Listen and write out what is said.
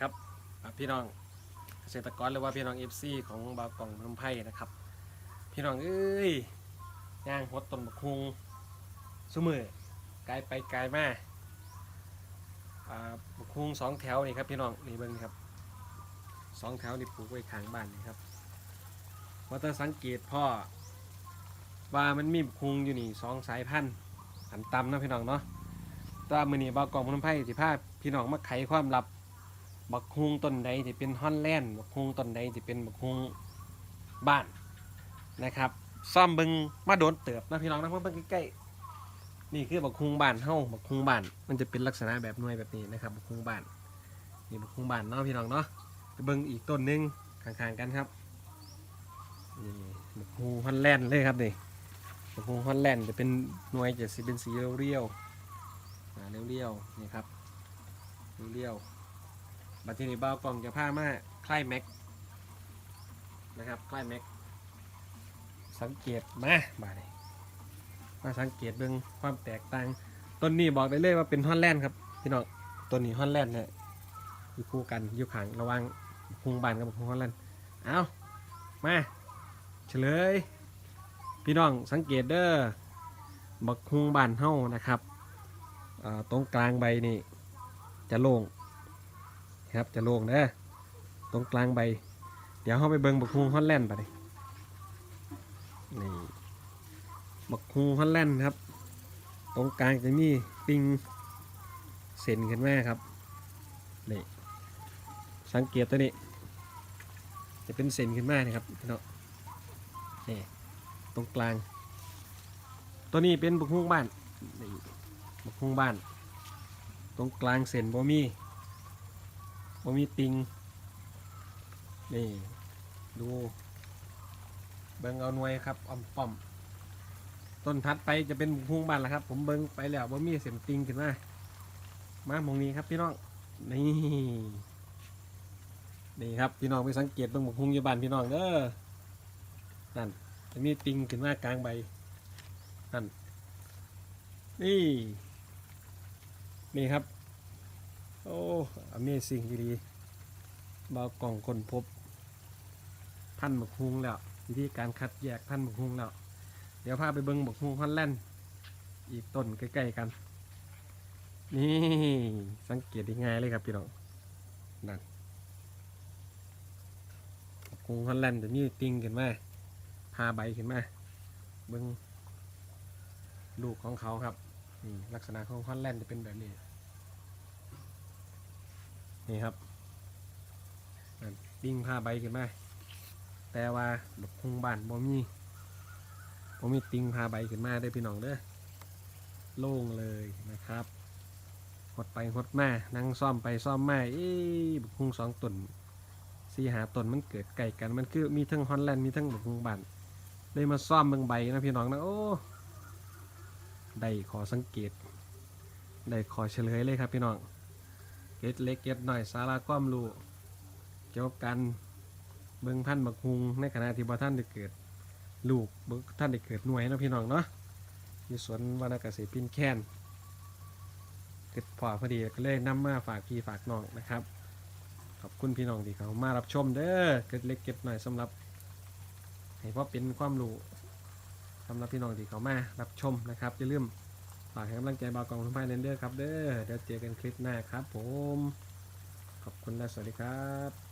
ครับพี่น้องเกษตรกรหรือว่าพี่น้องเอฟซีของบาวกล่องน้ำไผ่นะครับ พี่น้องเอ้ยย่างหดต้นบักฮุงสมือกลไปกลาอ่าบักฮุงสองแถวนี่ครับพี่น้องนี่เบิ้งครับสองแถวนี่ปลูกไว้ข้างบ้านนี่ครับว่าถ้าสังเกตพ่อว่ามันมีบักฮุงอยู่นี่สองสายพันธุ์อันต่ำนะพี่น้องเนาะตว่ามือนี้บาวกองพนไพ่สิพาพี่น้องมาไขความลับ บักฮุงต้นใดที่เป็นฮอนแลนด์บักฮุงต้นใดที่เป็นบักฮุงบ้านนะครับซ่อมเบิงมาโดนเติบนะพี่น้องนะมาเบิ่งใกล้ๆนี่คือบักฮุงบ้านเฮาบักฮุงบ้าน มันจะเป็นลักษณะแบบหน่วยแบบนี้นะครับบักฮุงบ้านนี่บักฮุงบ้านเนาะพี่น้องเนาะไปเบิงอีกต้นหนึงข้างๆกันครับนี่บักฮุงฮอนแลนด์เลยครับนี่บักฮุงฮอนแลนด์จะเป็นหน่วยจะสิเป็นสีเรียวๆเรียวๆนี่ครับเรียวๆ บัตรนี้เบากล่องจะผ้ามาคล้ายแม็กนะครับคล้ายแม็กสังเกตมาบาดนี้มาสังเกตเบิ่งความแตกต่างต้นนี้บอกได้เลยว่าเป็นฮอนแลนด์ครับพี่น้องต้นนี้ฮอนแลนด์เนี่ยอยู่คู่กันอยู่ข้างระว่างพุงบานกับพุงฮอนแลนด์เอามาเฉลย พี่น้องสังเกตเด้อบักพุงบานเฮานะครับตรงกลางใบนี่จะโล่ง ครับ จะโล่งนะตรงกลางใบ เดี๋ยวเขาไปเบิงบักฮุงฮอลแลนด์ไปนี่บักฮุงฮอลแลนด์ครับ ตรงกลางจะมีปิงเส้นขึ้นมาครับนี่สังเกตตัวนี้ จะเป็นเส้นขึ้นมานี่ครับพี่น้องนี่ตรงกลาง ตัวนี้เป็นบักฮุงบ้านนี่บักฮุงบ้าน ตรงกลางเส้นบ่มี บ่มีติง นี่ ดู เบิงเอาหน่วยครับอ่อมป้อม ต้นทัดไปจะเป็นบักฮุงบ้านแล้วครับ ผมเบิงไปแล้วบ่มีเส้นติงขึ้นมา มาหมองนี้ครับพี่น้อง นี่ นี่ครับพี่น้องไปสังเกตเบิ่งบักฮุงอยู่บ้านพี่น้องเด้อ นั่นจะมีติงขึ้นมากลางใบ นั่น นี่ นี่ครับ โอ้ Amazing ดีบากล่องคนพบ พันธุ์บักฮุงแล้ววิธีการคัดแยกพันธุ์บักฮุงแล้ว เดี๋ยวพาไปเบิ้งบักฮุงฮอลแลนด์อีกต้นใกล้ๆกัน นี่สังเกตได้ง่ายเลยครับพี่น้องนั่นบักฮุงฮอลแลนด์จะมีติงขึ้นมาพาใบขึ้นมาเบิ้งลูกของเขาครับนี่ลักษณะของฮอลแลนด์จะเป็นแบบนี้ นี่ครับปิ้งผ้าใบขึ้นมาแต่ว่าดอกคงบานบ่มีบ่มีติ้งผ้าใบขึ้นมาได้พี่น้องเด้อโล่งเลยนะครับหดไปหดมานั่งซ่อมไปซ่อมมาเอ๊ะบุกคุงสองตนสีหาตนมันเกิดไก่กันมันคือมีทั้งฮอลแลนด์มีทั้งบุกคุงบานเลยมาซ่อมเบิ่งใบนะพี่น้องนะโอ้ได้ขอสังเกตได้ขอเฉลยเลยครับพี่น้อง เก็ดเล็กเก็ดหน่อยสาระความรู้เกี่ยวกับการเบิ่งพันบักฮุงในขณะที่บ่ท่านได้เกิดลูกบ่ท่านได้เกิดหน่วยเนาะพี่น้องเนาะอยู่สวนวรรณเกษตรพินแค้นเกิดพอพอดีก็เลยนำมาฝากพี่ฝากน้องนะครับ ขอบคุณพี่น้องที่เขามารับชมเด้อเกิดเล็กเก็ดหน่อยสำหรับให้พอเป็นความรู้สำหรับพี่น้องที่เขามารับชมนะครับอย่าลืม ฝากให้กำลังใจบาวกองทุนพายเนเดอร์ครับเด้อเดี๋ยวเจอกันคลิปหน้าครับผม ขอบคุณและสวัสดีครับ